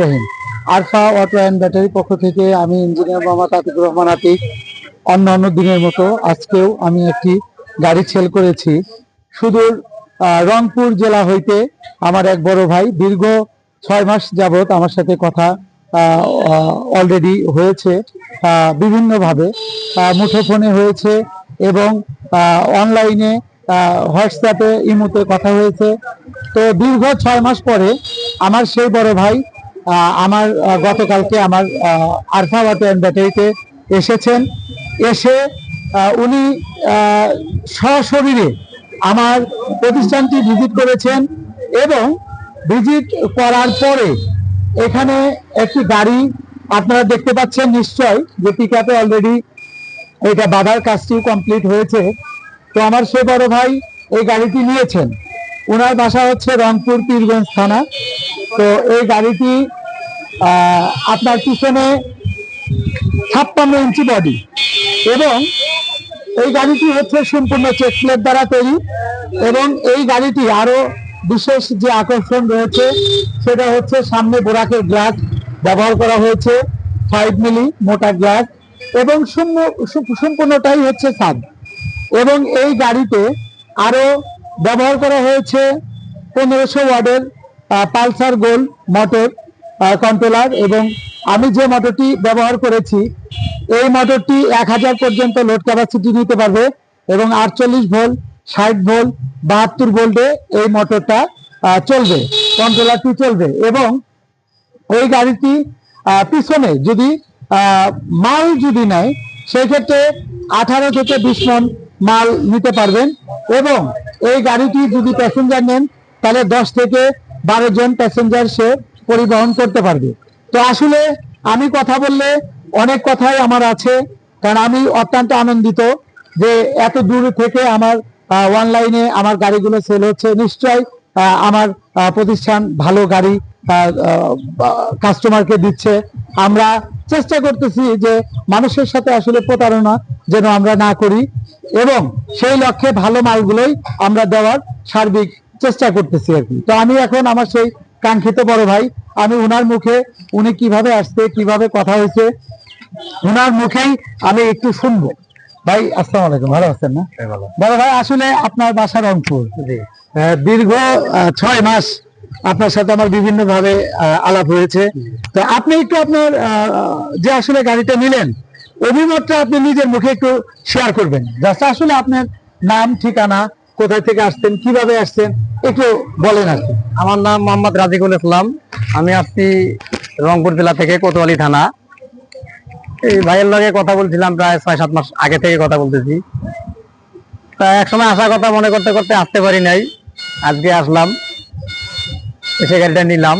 Rahim. Arfa auto and battery পক্ষ থেকে আমি ইঞ্জিনিয়ার মোহাম্মদ আতিকুর রহমান আতিক। অন্য অন্য দিনের মতো আজকেও আমি একটি গাড়ি সেল করেছি। সুদূর রংপুর জেলা হইতে আমার এক বড় ভাই দীর্ঘ ছয় মাস যাবত আমার সাথে কথা অলরেডি হয়েছে বিভিন্নভাবে মুঠোফোনে হয়েছে এবং অনলাইনে হোয়াটসঅ্যাপে ইমোতে কথা হয়েছে। তো দীর্ঘ ছয় মাস পরে আমার সেই বড় ভাই আমার গতকালকে আমার আরফা ওয়াটার ব্যাটারিতে এসেছেন। এসে উনি সশরীরে আমার প্রতিষ্ঠানটি ভিজিট করেছেন এবং ভিজিট করার পরে এখানে একটি গাড়ি আপনারা দেখতে পাচ্ছেন নিশ্চয় যে পিক আপে অলরেডি এটা বাধার কাজটিও কমপ্লিট হয়েছে। তো আমার সে বড় ভাই এই গাড়িটি নিয়েছেন। ওনার বাসা হচ্ছে রংপুর পীরগঞ্জ থানা। তো এই গাড়িটি আপনার পিছনে ছাপ্পান্ন ইঞ্চি বডি এবং এই গাড়িটি হচ্ছে সম্পূর্ণ চেক প্লেট দ্বারা তৈরি এবং এই গাড়িটি আরও বিশেষ যে আকর্ষণ রয়েছে, সেটা হচ্ছে সামনে বোরাকের গ্লাস ব্যবহার করা হয়েছে ফাইভ মিলি মোটা গ্লাস এবং সম্পূ- সম্পূর্ণটাই হচ্ছে সাদ। এবং এই গাড়িতে আরও ব্যবহার করা হয়েছে পনেরোশো ওয়ার্ডের পালসার গোল মোটর কন্ট্রোলার এবং আমি যে মোটরটি ব্যবহার করেছি, এই মোটরটি এক হাজার পর্যন্ত লোড ক্যাপাসিটি নিতে পারবে এবং আটচল্লিশ ভোল্ট, ষাট ভোল্ট, বাহাত্তর ভোল্টে এই মোটরটা চলবে কন্ট্রোলারটি চলবে এবং ওই গাড়িটি পিছনে যদি মাল যদি নেয় সেই ক্ষেত্রে আঠারো থেকে বিশ মন মাল নিতে পারবেন এবং এই গাড়িটি যদি প্যাসেঞ্জার নেন, তাহলে দশ থেকে বারো জন প্যাসেঞ্জার সে পরিবহন করতে পারবে। তো আসলে আমি কথা বললে অনেক কথাই আমার আছে, কারণ আমি অত্যন্ত আনন্দিত যে এত দূর থেকে আমার অনলাইনে আমার গাড়িগুলো সেল হচ্ছে। নিশ্চয় আমার প্রতিষ্ঠান ভালো গাড়ি কাস্টমারকে দিচ্ছে। আমরা চেষ্টা করতেছি যে মানুষের সাথে আসলে প্রতারণা যেন আমরা না করি এবং সেই লক্ষ্যে ভালো মালগুলোই আমরা দেওয়ার সার্বিক চেষ্টা করতেছি আর কি। তো আমি এখন আমার সেই কাঙ্ক্ষিত বড় ভাই আমি উনার মুখে উনি কীভাবে আসছে কীভাবে কথা হয়েছে উনার মুখেই আমি একটু শুনব। ভাই আসসালামু আলাইকুম ভালো আছেন না? বড় ভাই আসলে আপনার বাসা রংপুর। দীর্ঘ ছয় মাস আপনার সাথে আমার বিভিন্ন ভাবে আলাপ হয়েছে। তো আপনি একটু আপনার যে আসলে গাড়িটা নিলেন, অভিমতটা আপনি নিজের মুখে একটু শেয়ার করবেন। জাস্ট আসলে আপনার নাম, ঠিকানা, কোথায় থেকে আসছেন, কীভাবে আসছেন, একটু বলেন আর আমার নাম মোহাম্মদ রাজিকুল ইসলাম। আমি আসছি রংপুর জেলা থেকে কোতোয়ালি থানা। এই ভাইয়ের লগে কথা বলছিলাম প্রায় ছয় সাত মাস আগে থেকে কথা বলতেছি। তা এক সময় আসা কথা মনে করতে করতে আসতে পারি নাই। আজকে আসলাম। এসে গাড়িটা নিলাম।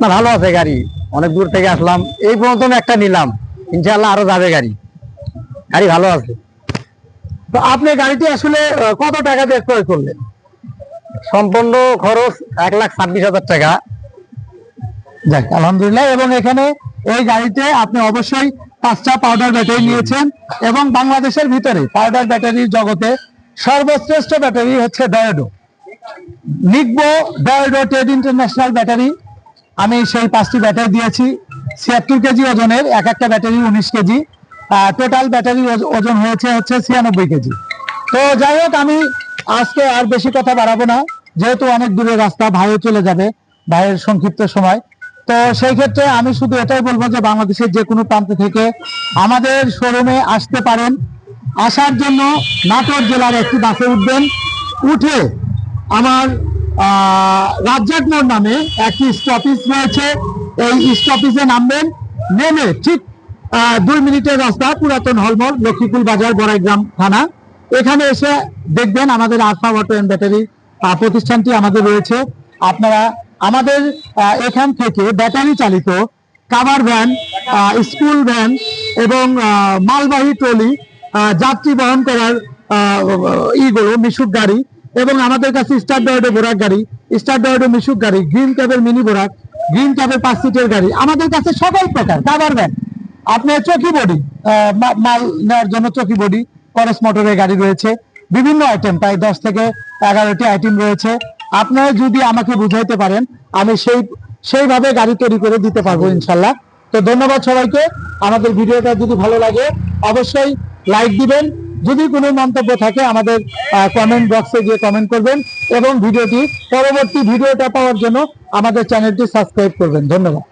না ভালো আছে গাড়ি। অনেক দূর থেকে আসলাম। এই প্রথম একটা নিলাম। ইনশাল্লাহ আরও যাবে গাড়ি। গাড়ি ভালো আছে। তো আপনি গাড়িটি আসলে কত টাকা দিয়ে ক্রয় করলেন? সম্পূর্ণ খরচ এক লাখ ছাব্বিশ হাজার টাকা। যাক আলহামদুলিল্লাহ। এবং এখানে এই গাড়িতে আপনি অবশ্যই পাঁচটা পাউডার ব্যাটারি নিয়েছেন এবং বাংলাদেশের ভিতরে পাউডার ব্যাটারির জগতে সর্বশ্রেষ্ঠ ব্যাটারি হচ্ছে ডায়োডো নিকবো ডায়োডো টেড ইন্টারন্যাশনাল ব্যাটারি। আমি সেই পাঁচটি ব্যাটারি দিয়েছি। ছিয়াত্তর কেজি ওজনের এক একটা ব্যাটারি উনিশ কেজি। টোটাল ব্যাটারি ওজন হয়েছে হচ্ছে ছিয়ানব্বই কেজি। তো যাই হোক, আমি আজকে আর বেশি কথা বাড়াবো না। যেহেতু অনেক দূরের রাস্তা, ভাইও চলে যাবে ভাইয়ের সংক্ষিপ্ত সময়। তো সেই ক্ষেত্রে আমি শুধু এটাই বলব যে বাংলাদেশের যে কোনো প্রান্ত থেকে আমাদের শোরুমে আসতে পারেন। আসার জন্য নাটোর জেলার একটি বাসে উঠবেন। উঠে আমার রাজ্জাক মোড় নামে একটি স্টপিস রয়েছে। এই স্টপিসে নামবেন, নেমে ঠিক দুই মিনিটের রাস্তা, পুরাতন হলমোড় লক্ষ্মীকুল বাজার, বড়াইগ্রাম থানা। এখানে এসে দেখবেন আমাদের আলফা অটো অ্যান্ড ব্যাটারি প্রতিষ্ঠানটি আমাদের রয়েছে। আপনারা আমাদের এখান থেকে ব্যাটারি চালিত কাভার ভ্যান স্কুল ভ্যান এবং মালবাহী ট্রলি যাত্রী বহন করার ইগুলো, মিশুক গাড়ি এবং আমাদের কাছে স্টার ডয়েডো বোরাক গাড়ি, স্টার ডয়েডো মিশুক গাড়ি, গ্রিন ক্যাবের মিনি বোরাক গ্রিন ক্যাবের পাঁচ সিটের গাড়ি। আমাদের কাছে সকল প্রকার কাভার ভ্যান আপনার চকি বডি মাল নেওয়ার জন্য চকি বডি করস মোটরের গাড়ি রয়েছে। বিভিন্ন আইটেম প্রায় দশ থেকে এগারোটি আইটেম রয়েছে। আপনারা যদি আমাকে বুঝাইতে পারেন, আমি সেই, সেইভাবে গাড়ি তৈরি করে দিতে পারব, ইনশাল্লাহ। তো ধন্যবাদ সবাইকে। আমাদের ভিডিওটা যদি ভালো লাগে, অবশ্যই লাইক দিবেন যদি কোনো মন্তব্য থাকে আমাদের কমেন্ট বক্সে গিয়ে কমেন্ট করবেন এবং ভিডিওটি, পরবর্তী ভিডিওটা পাওয়ার জন্য আমাদের চ্যানেলটি সাবস্ক্রাইব করবেন। ধন্যবাদ।